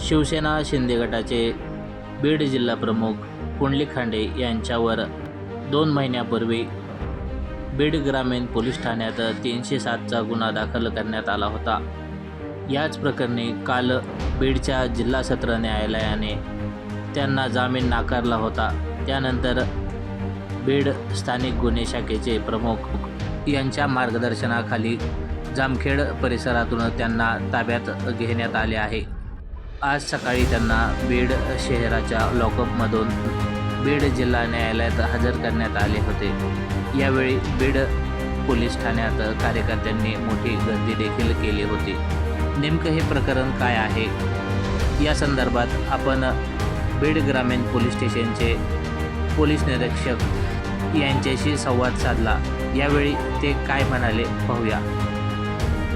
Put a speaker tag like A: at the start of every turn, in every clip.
A: शिवसेना शिंदे गटाचे बीड जिल्हा प्रमुख कुंडली खांडे यांच्यावर दोन महिन्यापूर्वी बीड ग्रामीण पोलीस ठाण्यात तीनशे सातचा गुन्हा दाखल करण्यात आला होता. याच प्रकरणी काल बीडच्या जिल्हा सत्र न्यायालयाने त्यांना जामीन नाकारला होता. त्यानंतर बीड स्थानिक गुन्हे शाखेचे प्रमुख यांच्या मार्गदर्शनाखाली जामखेड परिसरातून त्यांना ताब्यात घेण्यात आले आहे. आज सकाळी त्यांना बीड शहराच्या लॉकअपमधून बीड जिल्हा न्यायालयात हजर करण्यात आले होते. यावेळी बीड पोलीस ठाण्यात कार्यकर्त्यांनी मोठी गर्दी देखील केली होती. नेमकं हे प्रकरण काय आहे? या संदर्भात आपण बीड ग्रामीण पोलीस स्टेशनचे पोलीस निरीक्षक यांच्याशी संवाद साधला. यावेळी ते काय म्हणाले पाहूया.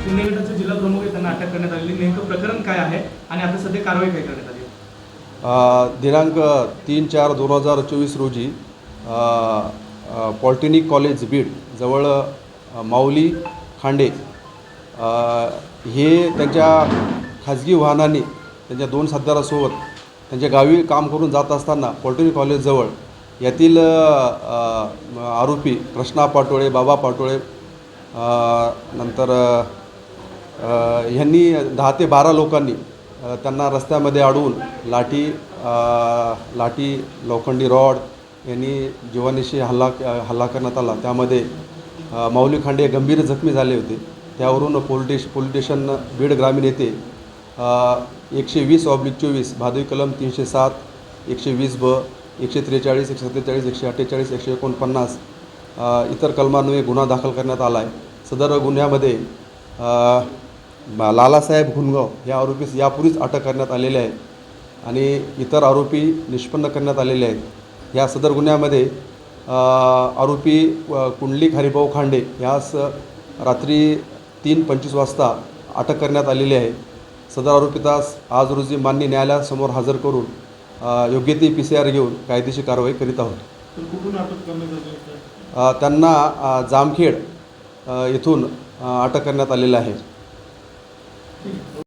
B: शिंदे गटाचे जिल्हा प्रमुख आहे त्यांना अटक करण्यात आलेली. नेमकं प्रकरण काय आहे आणि आता सध्या कारवाई काय करण्यात आली
C: दिनांक तीन चार दोन हजार चोवीस रोजी पॉलिटेक्निक कॉलेज बीड जवळ माऊली खांडे हे त्यांच्या खाजगी वाहनाने त्यांच्या दोन साथीदारासोबत त्यांच्या गावी काम करून जात असताना पॉलिटेक्निक कॉलेजजवळ यातील आरोपी कृष्णा पाटोळे बाबा पाटोळे नंतर ह्यांनी दहा ते बारा लोकांनी त्यांना रस्त्यामध्ये अडवून लाठी लाठी लोखंडी रॉड यांनी जीवानीशी हल्ला हल्ला करण्यात आला. त्यामध्ये माऊली खांडे गंभीर जखमी झाले होते. त्यावरून पोलिटिश पोलिटिशन बीड ग्रामीण येथे एकशे वीस ऑब्लिक चोवीस भादवी कलम तीनशे सात एकशे वीस ब एकशे त्रेचाळीस एकशे सत्तेचाळीस एकशे अठ्ठेचाळीस एकशे एकोणपन्नास इतर कलमान्वये गुन्हा दाखल करण्यात आला आहे सदर गुन्ह्यामध्ये लालासाहेब घुनगाव या आरोपीस यापूर्वीच अटक करण्यात आलेले आहे आणि इतर आरोपी निष्पन्न करण्यात आलेले आहेत. या सदर गुन्ह्यामध्ये आरोपी अ, कुंडली हरिभाऊ खांडे यास रात्री तीन पंचवीस वाजता अटक करण्यात आलेली आहे. सदर आरोपितास आज रोजी मान्य न्यायालयासमोर हजर करून योग्य ती पी सी आर घेऊन कायदेशीर कारवाई करीत आहोत. त्यांना जामखेड येथून अटक करण्यात आलेलं आहे.
B: Thank you.